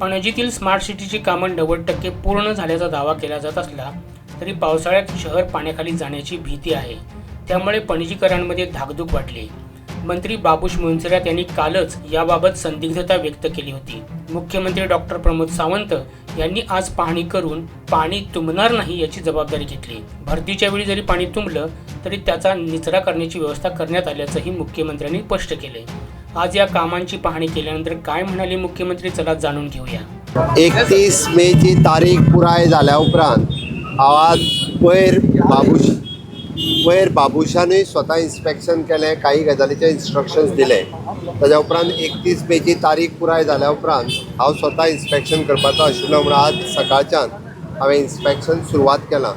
पणजीतील smart सिटीची कामं नव्वद टक्के पूर्ण झाल्याचा दावा केला जात असला तरी पावसाळ्यात शहर पाण्याखाली जाण्याची भीती आहे. त्यामुळे पणजीकरांमध्ये धाकधूक वाढली मंत्री बाबूश मुन्सरात यांनी कालच याबाबत संदिग्धता व्यक्त केली होती. मुख्यमंत्री डॉक्टर प्रमोद सावंत यांनी आज पाहणी करून पाणी तुंबणार नाही याची जबाबदारी घेतली. भरतीच्या वेळी जरी पाणी तुंबलं तरी त्याचा निचरा करण्याची व्यवस्था करण्यात आल्याचंही मुख्यमंत्र्यांनी स्पष्ट केले. आज या कामांची पाहणी केल्यानंतर काय म्हणाले मुख्यमंत्री? चला जाणून घेऊया. एकतीस मेची तारीख पुराय जाल्या उपरांत हांव आज वयर बाबूश वयर बाबुशानूय स्वता इन्स्पेक्शन केलें काही गजालीचे इन्स्ट्रक्शन्स दिले. ताज्या उपरांत एकतीस मेची तारीख पुराय जाल्या उपरांत हांव स्वता इन्स्पेक्शन करपाचो आशिल्लो म्हणून आज सकाळच्यान हांवें इन्स्पेक्शन सुरवात केलां.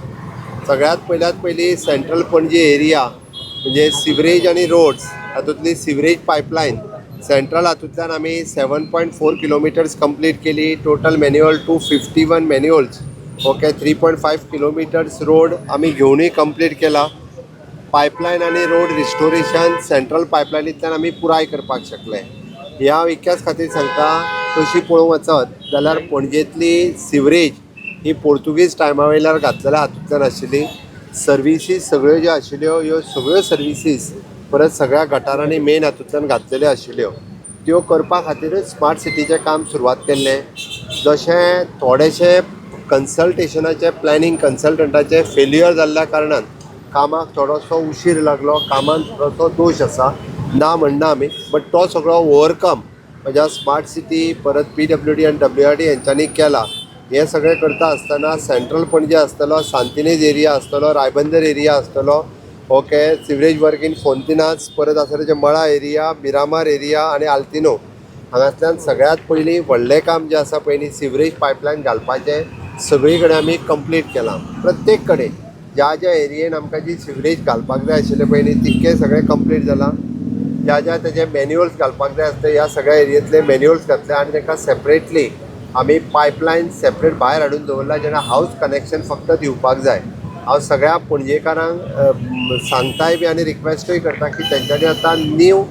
सगळ्यात पहिल्यात पहिली सेंट्रल पणजे एरिया म्हणजे सिवरेज आनी रोड्स हातूंतली सिवरेज पायपलायन सेंट्रल हातूंतल्यान आमी seven point four kilometres complete केली. Total manual two fifty one manuals okay three point five kilometres road आमी घेवनूय कंप्लीट केला पायपलायन आनी रोड रिस्टोरेशन सेंट्रल पायपलायनींतल्यान आमी पुराय करपाक शकले. ह्या हांव इतक्याच खातीर सांगता तशी पळोवंक वचत? जाल्यार पणजेंतली सिवरेज ही पोर्तुगीज टायमा वयल्यार घातलेल्या हातूंतल्यान आशिल्ली. सर्विसीस सगळ्यो ज्यो आशिल्ल्यो ह्यो सगळ्यो सर्विसीस परत सगळ्या गटारांनी मेन हातूंतल्यान घातलेल्यो आशिल्ल्यो. त्यो करपा खातीरच स्मार्ट सिटीचें काम सुरवात केल्लें. जशें थोडेशे कन्सल्टेशनाचे प्लॅनिंग कन्सल्टंटाचे फेल्युअर जाल्ल्या कारणान कामाक थोडोसो उशीर लागलो कामान थोडोसो दोश आसा ना म्हणना आमी बट तो सगळो ओवरकम म्हज्या स्मार्ट सिटी परत पी डब्ल्यू डी आनी डब्ल्यू आर डी हेंच्यांनी केला. हें सगळें करता आसतना सेंट्रल पणजे आसतलो सांतिनेज एरिया आसतलो रायबंदर एरिया आसतलो okay sewerage work in Fontainhas परत आसतले मळा एरिया मिरामार एरिया आनी आल्तिनो हांगातल्यान सगळ्यात पयलीं व्हडलें काम जें आसा पयलीं सिवरेज पायपलायन घालपाचें सगळी कडेन आमी कंप्लीट केलां. प्रत्येक कडेन ज्या ज्या एरियेन आमकां जी सिवरेज घालपाक जाय आशिल्लें पयलीं तितकें सगळें कंप्लीट जालां. ज्या ज्या तेजे मॅन्युअल्स घालपाक जाय आसले ह्या सगळ्या एरियेंतले मॅन्युअल्स घातले आनी ताका सेपरेटली आमी पायपलायन सेपरेट भायर हाडून दवरला जेन्ना हावस कनेक्शन फक्त दिवपाक जाय. हांव सगळ्या पणजेकारांक सांगताय बी आनी रिक्वेस्टूय करता की तेंच्यांनी आतां न्यू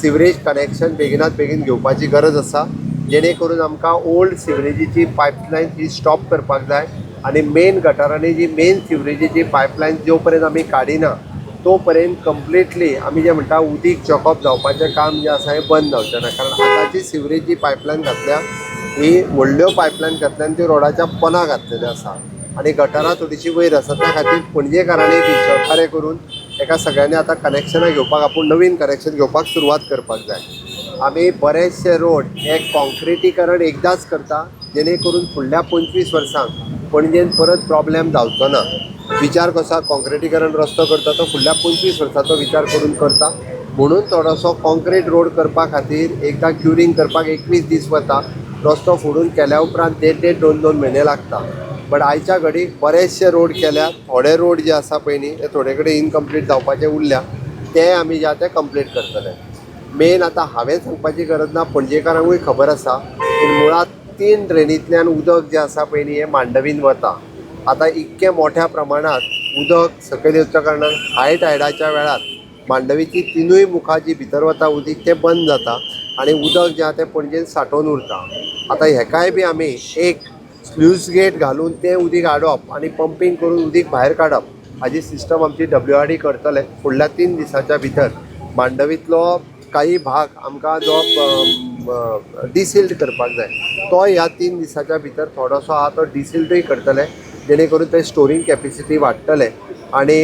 सिवरेज कनेक्शन बेगिनात बेगीन घेवपाची गरज आसा जेणे करून आमकां ओल्ड सिवरेजीची पायपलायन ही स्टॉप करपाक जाय आनी मेन गटारांनी जी मेन सिवरेजीची पायपलायन जो पर्यंत आमी काडिना तो पर्यंत कंप्लिटली आमी जें म्हणटा उदीक चॉकअप जावपाचें काम जें आसा हें बंद जावचें ना कारण आतांची सिवरेज जी पायपलायन घातल्या ही व्हडल्यो पायपलायन घातल्या आनी त्यो रोडाच्या पोना घातलेल्यो आसा आनी गटारां थोडीशी वयर आसा त्या खातीर पणजेकारांनी बी सहकार्य करून एका सगळ्यांनी आतां कनेक्शनां घेवपाक आपूण नवीन कनेक्शन घेवपाक सुरवात करपाक जाय. आमी बरेचशे रोड हे कॉन्क्रिटीकरण एकदांच करता जेणे करून फुडल्या पंचवीस वर्सांक पणजेन परत प्रॉब्लेम जावचो ना विचार कसो कॉन्क्रिटीकरण रस्तो करता तो फुडल्या पंचवीस वर्सांचो विचार करून करता. म्हणून थोडोसो कॉन्क्रीट रोड करपा खातीर एकदां क्युरिंग करपाक एकवीस दीस वता. रस्तो फोडून केल्या उपरांत देड देड दोन दोन म्हयने लागता. बट आयच्या घडी बरेचशे रोड केल्या. थोडे रोड जे आसा पयलीं ते थोडे कडेन इनकम्प्लीट जावपाचे उरल्या. ते आमी जे आहा ते कंप्लीट करतले. मेन आतां हांवें सांगपाची गरज ना पणजेकारांकूय खबर आसा पूण मुळात तीन ड्रेनींतल्यान उदक जें आसा पयलीं हें मांडवीन वता. आतां इतके मोठ्या प्रमाणांत उदक सकयल येवच्या कारणान हाय टायडाच्या वेळार मांडवीची तिनूय मुखां जी भितर वता उदीक तें बंद जाता आनी उदक जें आहा तें पणजेन सांठोवन उरता. आतां हेकाय बी आमी एक स्लूज गेट घालून तें उदीक हाडप आनी पंपींग करून उदीक भायर काडप हाजी सिस्टम आमची डब्ल्यू आर डी करतले फुडल्या तीन दिसाच्या भितर. मांडवींतलो काही भाग आमकां जो डिसिल्ड करपाक जाय. तो ह्या तीन दिसाच्या भितर थोडोसो आहा तो डिसिल्डूय करतले जेणे करून ते स्टोरींग कॅपेसिटी वाडटले. आनी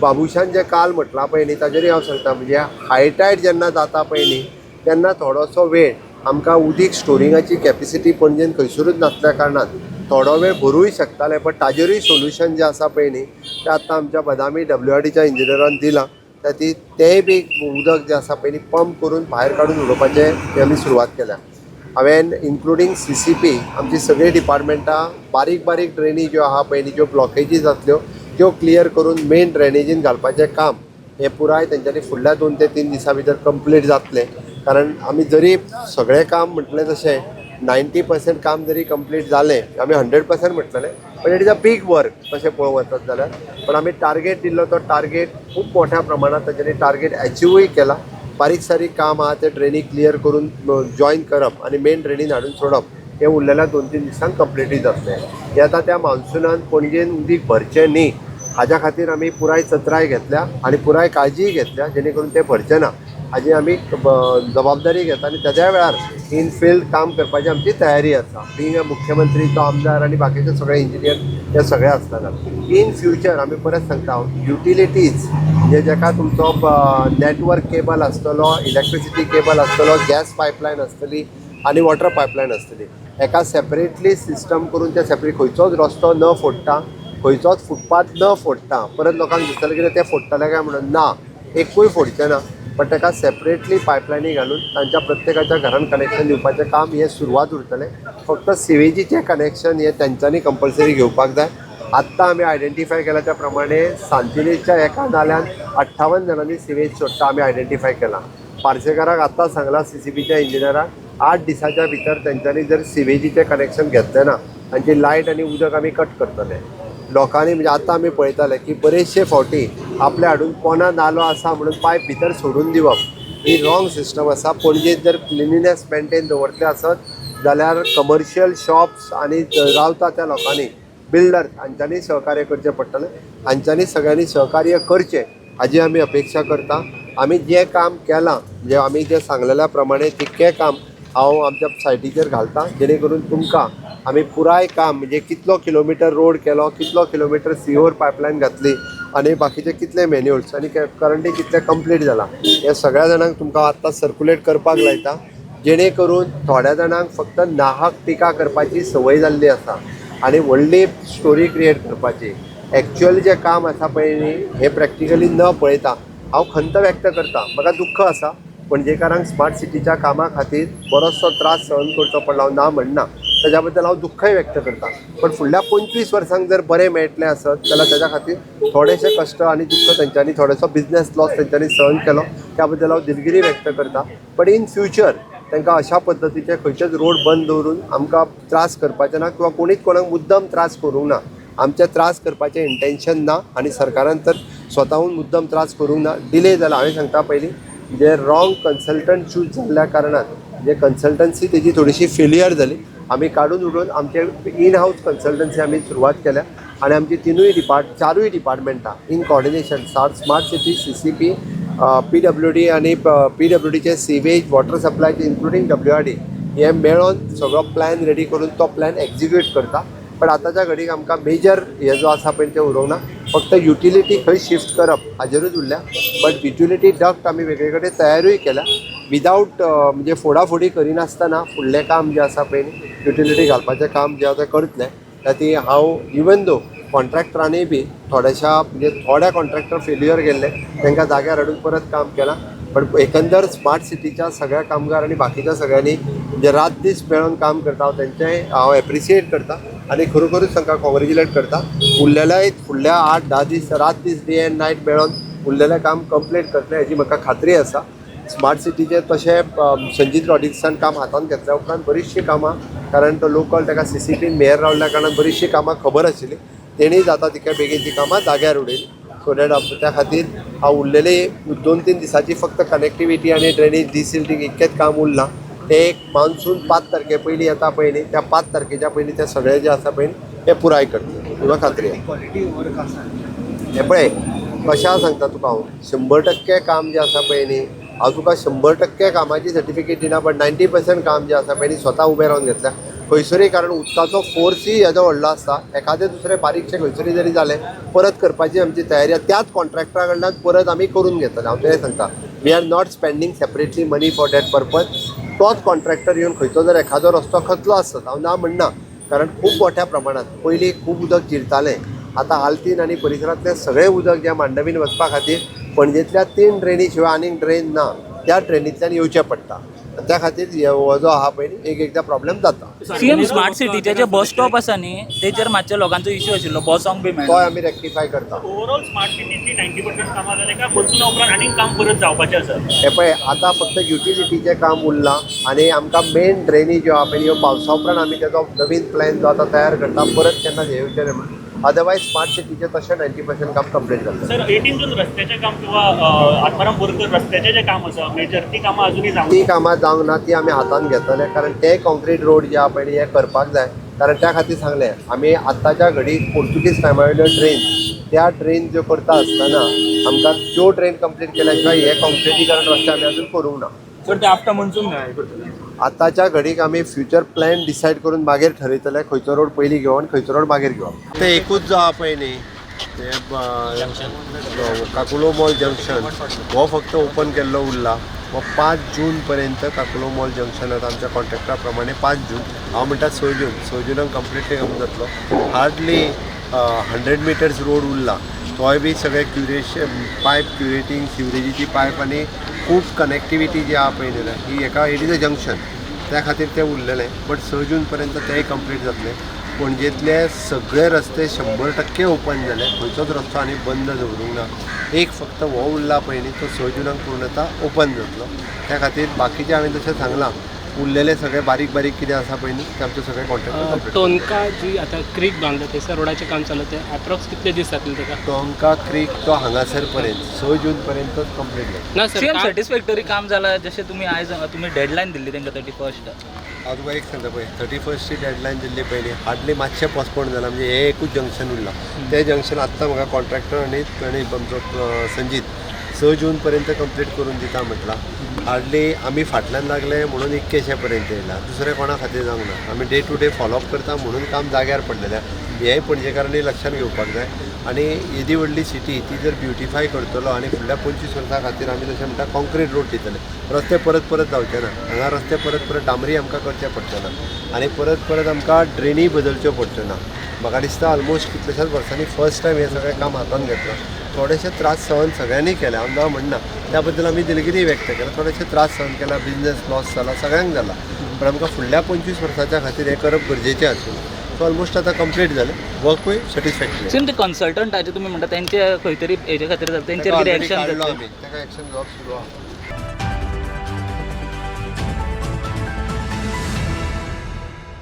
बाबुशान जें काल म्हटलां पळय ताजेरूय हांव सांगता म्हणजे हायटायट जेन्ना जाता पळय तेन्ना थोडोसो वेळ आमकां उदीक स्टोरिंगाची कॅपेसिटी पणजेन खंयसरूच नासल्या कारणान थोडो वेळ भरूय शकताले पण ताजेरूय सोल्युशन जें आसा पळय न्ही तें आतां आमच्या बदामी डब्ल्यू आर डीच्या इंजिनियरान दिलां. ताती तेंय बी उदक जें आसा पयलीं पंप करून भायर काडून उडोवपाचें आमी सुरवात केल्या. हांवें इन्क्लुडींग सी सी पी आमची सगळीं डिपार्टमेंटां बारीक बारीक ड्रेनी ज्यो आहा पळय न्ही ज्यो ब्लॉकेजीस आसल्यो त्यो क्लियर करून मेन ड्रेनेजीन घालपाचें काम हें पुराय तेंच्यांनी फुडल्या दोन ते तीन दिसां भितर कंप्लीट जातलें. कारण आमी जरी सगळें काम म्हटलें तशें नायन्टी पर्संट काम जरी कंप्लीट जालें आमी हंड्रेड पर्संट म्हटलेलें पण it is a big work तशें पळोवंक वचत जाल्यार पण आमी टार्गेट दिल्लो तो टार्गेट खूब मोठ्या प्रमाणात तेच्यांनी टार्गेट अचिवूय केला. बारीक सारीक काम आहा ते ड्रेनी क्लियर करून जॉईन करप आनी मेन ट्रेनीन हाडून सोडप हे उरलेल्या दोन तीन दिसांक कंप्लिटूय जातले हे आता त्या मान्सुनान पणजेन उदीक भरचें न्ही. हाज्या खातीर आमी पुराय चत्राय घेतल्या आनी पुराय काळजीय घेतल्या जेणे करून ते भरचें ना. हाजी आमी जबाबदारी घेता आनी त्याच्या वेळार इन फिल्ड काम करपाची आमची तयारी आसा बिंग मुख्यमंत्री तो आमदार आनी बाकीचे सगळे इंजिनियर हे सगळे आसतना इन फ्युचर आमी परत सांगता युटिलिटीज म्हणजे जेका तुमचो नेटवर्क केबल आसतलो इलेक्ट्रिसिटी केबल आसतलो गॅस पायपलायन आसतली आनी वॉटर पायपलायन आसतली एका सेपरेटली सिस्टम करून ते सेपरेट खंयचोच रस्तो न फोडटा खंयचोच फुटपाथ न फोडटा परत लोकांक दिसतलें कितें ते फोडटले काय म्हणून ना एकूय फोडचें ना पण ताका सेपरेटली पायपलायनी घालून तांच्या प्रत्येकाच्या घरान कनेक्शन दिवपाचें काम हे सुरवात उरतलें. फक्त सिवेजीचें कनेक्शन हे तेंच्यांनी कंपल्सरी घेवपाक जाय. आत्तां आमी आयडेंटिफाय केला त्या प्रमाणे सांतिनेच्या एका नाल्यान अठ्ठावन जणांनी सिवेज सोडटा आमी आयडेंटिफाय केला. पार्सेकाराक आत्तां सांगला सी सी बीच्या इंजिनियराक आठ दिसाच्या भितर तेंच्यांनी जर सिवेजीचें कनेक्शन घेतलें ना तांची लायट आनी उदक आमी कट करतले. लोकांनी म्हणजे आतां आमी पळयताले की बरेचशे फावटी आपल्या हाडून कोणा नालो आसा म्हणून पायप भितर सोडून दिवप ही रॉंग सिस्टम आसा. पणजेत जर क्लिनिनेस मेंटेन दवरतले आसत जाल्यार कमर्शियल शॉप्स आनी रावता त्या लोकांनी बिल्डर हांच्यांनी सहकार्य करचें पडटलें. हांच्यांनी सगळ्यांनी सहकार्य करचें हाजी आमी अपेक्षा करता. आमी जें काम केलां म्हणजे आमी जें सांगलेल्या प्रमाणे तितकें काम हांव आमच्या सायटीचेर घालता जेणे करून तुमकां आमी पुराय काम म्हणजे कितलो किलोमिटर रोड केलो कितलो किलोमिटर सिओर पायपलायन घातली आनी बाकीचे कितले मॅन्युअल्स आनी करंटली कितले कंप्लीट जाला हे सगळ्या जाणांक तुमकां आत्तां सर्क्युलेट करपाक लायता जेणे करून थोड्या जाणांक फक्त नाहक टिका करपाची संवय जाल्ली आसा आनी व्हडली स्टोरी क्रिएट करपाची. एक्च्युअली जें काम आसा पळय न्ही हें प्रॅक्टिकली न पळयता हांव खंत व्यक्त करता. म्हाका दुख्ख आसा पणजेकारांक स्मार्ट सिटीच्या कामा खातीर बरोचसो त्रास सहन करचो पडला हांव ना म्हणना. त्याच्याबद्दल बद्दल हांव दुख्खय व्यक्त करता पण फुडल्या पंचवीस वर्सांक जर बरें मेळटलें आसत जाल्यार तेज्या खातीर थोडेशे कश्ट आनी दुख्ख तेंच्यांनी थोडोसो बिझनेस लॉस तेंच्यांनी सहन केलो त्या बद्दल हांव दिलगिरी व्यक्त करता पण इन फ्युचर तांकां अशा पद्दतीचे खंयचेच रोड बंद दवरून आमकां त्रास करपाचे ना किंवा कोणीच कोणाक मुद्दम त्रास करूंक ना. आमचे त्रास करपाचें इंटेन्शन ना आनी सरकारान तर स्वताहून मुद्दम त्रास करूंक ना. डिले जाला हांवें सांगता पयलीं जे रॉंग कन्सल्टंट चूज जाल्ल्या कारणान जे कन्सल्टन्सी तेजी थोडीशी फेलियर जाली आमी काडून उडोवन आमचे इन हाऊस कन्सल्टन्सी आमी सुरवात केल्या. आनी आमची तिनूय डिपार्ट चारूय डिपार्टमेंटां इन कॉर्डिनेशन सार smart city C C P P W D आनी पी डब्ल्यू डीचे सिवेज वॉटर सप्लायचे इन्क्लुडींग डब्ल्यू आर डी हे मेळोन सगळो प्लॅन रेडी करून तो प्लॅन एक्झिक्यूट करता. पण आतांच्या घडीक आमकां मेजर हे जो आसा पळय ते उरोवंक ना फक्त युटिलिटी खंय शिफ्ट करप हाजेरूच उरल्या बट युटिलिटी डक्ट आमी वेगळे कडेन तयारूय केल्या विदावट म्हणजे फोडाफोडी करिनासतना फुडलें काम जें आसा पळय न्ही युटिलिटी घालपाचें काम जें आसा तें करतलें ताती हांव इवन दो कॉन्ट्रॅक्टरांनी बी थोड्याशा म्हणजे थोड्या कॉन्ट्रॅक्टर फेल्युअर गेल्ले तांकां जाग्यार हाडून परत काम केलां. पण एकंदर स्मार्ट सिटीच्या सगळ्या कामगार आनी बाकीच्या सगळ्यांनी जे रात दीस मेळून काम करता हांव हांव एप्रिसिएट करता. आनी खरोखरच तांकां कॉंग्रेच्युलेट करता. उरलेल्या फुडल्या आठ धा दीस रात दीस डे एंड नायट मेळोन उरलेलें काम कंप्लीट करतले हाची म्हाका खात्री आसा स्मार्ट सिटीचे तशें संजीत रॉड्रिक्सान काम हातांत घेतल्या उपरांत बरीचशीं कामां कारण तो लोकल ताका सी सी टीन मेयर रावल्या कारणान बरीचशीं कामां खबर आशिल्ली तेणी जाता तिका बेगीन ती कामां जाग्यार उडयली सो दॅट त्या खातीर हांव उरलेली दोन तीन दिसाची फक्त कनेक्टिविटी आनी ड्रेनेज डिसिल्टींग इतकेंच काम उरलां. ते एक मान्सून पांच तारखे पयलीं येता न्ही त्या पांच तारखेच्या पयलीं ते सगळे जे आसा पळय ते पुराय करतले म्हाका खात्री हे पळय कशा सांगता तुका हांव शंबर टक्के काम जें आसा पळय न्ही हांव तुका शंबर टक्के कामाची सर्टिफिकेट दिना बट नायन्टी पर्संट काम जें आसा पळय न्ही स्वता उबें रावन घेतल्या खंयसरूय कारण उदकाचो फोर्सूय हेजो व्हडलो आसता एखादें दुसरें बारीकशें खंयसरूय जरी जालें परत करपाची आमची तयारी आसा त्याच कॉन्ट्रॅक्टरा कडल्यान परत आमी करून घेतले. हांव तें सांगता. We are not spending separately money for that purpose तोच कॉन्ट्रॅक्टर येवन खंयचो जर एखादो रस्तो खचलो आसत हांव ना म्हणना कारण खूब मोठ्या प्रमाणांत पयलीं खूब उदक जिरतालें. आतां आल्तीन आनी परिसरांतलें सगळें उदक जें मांडवीन वचपा खातीर पणजेंतल्या तीन ड्रेनी शिवाय आनीक ड्रेन ना त्या ट्रेनींतल्यान येवचें पडटा. त्या खातीर हे- जो आहा पळय न्ही, एक एकदां प्रॉब्लेम जाता. सीएम स्मार्ट सिटीचे जे बस स्टॉप आसा न्ही तेचेर मातशे लोकांचो इश्यू आशिल्लो बसोंक बी तोय मेळना आमी रेक्टिफाय करता. ओव्हरऑल स्मार्ट सिटीची नायन्टी पर्सेंट कामां जाले काय मनसुना उपरांत आनीक काम परत जावपाचें आसा? हे पळय आतां फक्त युटिलिटीचें काम उरलां आनी आमकां मेन ड्रेनी ज्यो आहा पळय ह्यो पावसा उपरांत आमी तेजो नवीन प्लॅन जो आतां तयार करता परत केन्ना हे येवचें म्हणून अदरवायज स्मार्ट सिटीचे तशें नायन्टी पर्सेंट काम कंप्लीट जाल्लें सर एटीनसून रस्त्याचें काम किंवा आत्माराम बोरकर रस्त्याचें जें काम आसा मेजर ती कामां अजूनही जावंक ती कामां जावंक ना ती आमी हातान घेतले कारण ते कॉन्क्रीट रोड जे आहा पळय हे करपाक जाय कारण त्या खातीर सांगलें आमी आतांच्या घडीक पोर्तुगीज टायमावयल्यो ट्रेन त्या ट्रेन ज्यो करता आसतना आमकां त्यो ट्रेन कंप्लीट केल्या शिवाय हे कॉन्क्रिटीकरण रस्ते आमी अजून करूंक ना. सर ते आफ्टर मनसून हे आतांच्या घडीक आमी फ्युचर प्लॅन डिसायड करून मागीर ठरयतले खंयचो रोड पयलीं घेवप आनी खंयचो रोड मागीर घेवप. ते एकूच जो आहा पळय न्ही. ते काकुलो मॉल जंक्शन हो फक्त ओपन केल्लो उरला. हो पांच जून पर्यंत काकुलो मॉल जंक्शनात आमच्या कॉन्ट्रॅक्टा प्रमाणे पांच जून. हांव म्हणटा स जून स जुनाक कंप्लिटली काम जातलो. हार्डली हंड्रेड मिटर्स रोड उरला. तोय बी सगळे क्युरेशन पायप क्युरेटींग सिवरेजीची पायप आनी खूब कनेक्टिविटी जी आहा पळय न्ही ही एका इट इज अ जंक्शन त्या खातीर तें उरलेलें. बट स जून पर्यंत तेंय कंप्लीट जातलें पणजेंतले सगळे रस्ते शंबर टक्के ओपन जाले खंयचोच रस्तो आनी बंद दवरूंक ना. एक फक्त हो उरला पळय न्ही तो स जुनाक पूर्णता ओपन जातलो. त्या खातीर बाकीचे हांवें तशें सांगलां उरलेले सगळे बारीक बारीक कितें आसा पळय न्ही ते आमचे सगळे कॉन्ट्रॅक्टर टोनका जी आता क्रीक बांधलं थंयसर रोडाचें काम चालू ते अप्रॉक्स कितले दीस जातले ताका टोंका क्रीक तो हांगासर पर्यंत स जून पर्यंतच कंप्लीट जाता ना सर सॅटिस्फॅक्टरी काम जालां जशें तुमी आयज तुमी डेडलायन दिल्ली तांकां थर्टी फर्स्ट हांव तुका एक सांगता पळय थर्टी फर्स्टची डेडलायन दिल्ली पयलीं हार्डली मातशें पोस्टपोन जालां म्हणजे हे एकूच जंक्शन उरलां. तें जंक्शन आत्तां म्हाका कॉन्ट्रॅक्टर आनी आनी आमचो संजीत स जून पर्यंत कंप्लीट करून दिता म्हटलां. हार्डली आमी फाटल्यान लागले म्हणून इतकेशे पर्यंत येयला. दुसरे कोणा खातीर जावंक ना आमी डे टू डे फॉलोअप करता म्हणून काम जाग्यार पडलेलें हेंय पणजेकारांनी लक्षांत घेवपाक जाय. आनी येदी व्हडली सिटी ती जर ब्युटिफाय करतलो आनी फुडल्या पंचवीस वर्सां खातीर आमी तशें म्हणटा कॉन्क्रीट रोड दितले रस्ते परत परत जावचे ना. हांगा रस्ते परत परत डांबरी आमकां करचे पडचे ना. आनी परत परत आमकां ड्रेनी बदलच्यो पडच्यो ना. म्हाका दिसता ऑलमोस्ट कितलेशाच वर्सांनी फर्स्ट टायम हें सगळें काम हातान घेतलं. थोडेशे त्रास सहन सगळ्यांनी केले हांव ना म्हणना त्या बद्दल आमी दिलगिरी व्यक्त केला. थोडेशे त्रास सहन केला बिझनस लॉस जाला सगळ्यांक जाला पण आमकां फुडल्या पंचवीस वर्साच्या खातीर हें करप गरजेचें आशिल्लें सो ऑलमोस्ट आतां कंप्लीट जालें वर्कूय सॅटिस्फॅक्टरी सेम ते कन्सल्टंटाचे तुमी म्हणटा तेंचे खंय तरी हेचे खातीर जाता तेंचेर कितें एक्शन आमी ताका एक्शन घेवप सुरू आहा.